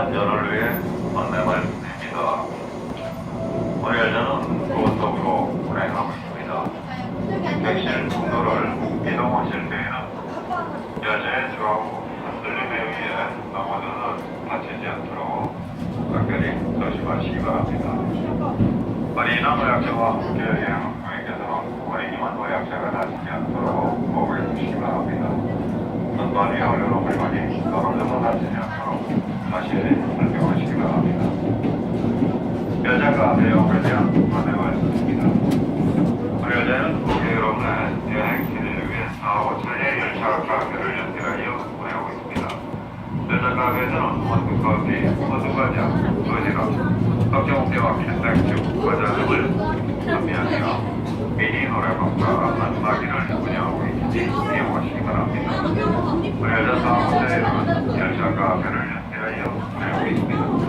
안전을 위해 안내말 드립니다. 오늘 열차는 고속도로 운행하고 있습니다. 객실 통로를 이동하실 때에는 열차의 좌우 흔들림에 의해 넘어져서 다치지 않도록 각별히 조심하시기 바랍니다. 어린이나 노약자와 함께 여행 중에서는 어린이와 노약자가 다치지 않도록 목을 주시기 바랍니다. 눈반이 어려운 물건이 떨어져서 다치지 않도록 다시 살펴보시기 바랍니다. 여자가 배역을 대한 안내가 있습니다. 우리 여자는 고객 여러분의 여행 기대를 위해 4, 5차례 열차 가게를 연결하여 운행하고 있습니다. 여자 가게에서는 원두 커피, 원두 과자, 각종 어깨와 필살기 과자 등을 판매하며 미니 노래방과 만나기를 운영하고 있으니 이용하시기 바랍니다. 우리 여자 사무실에는 열차 카페를 연대하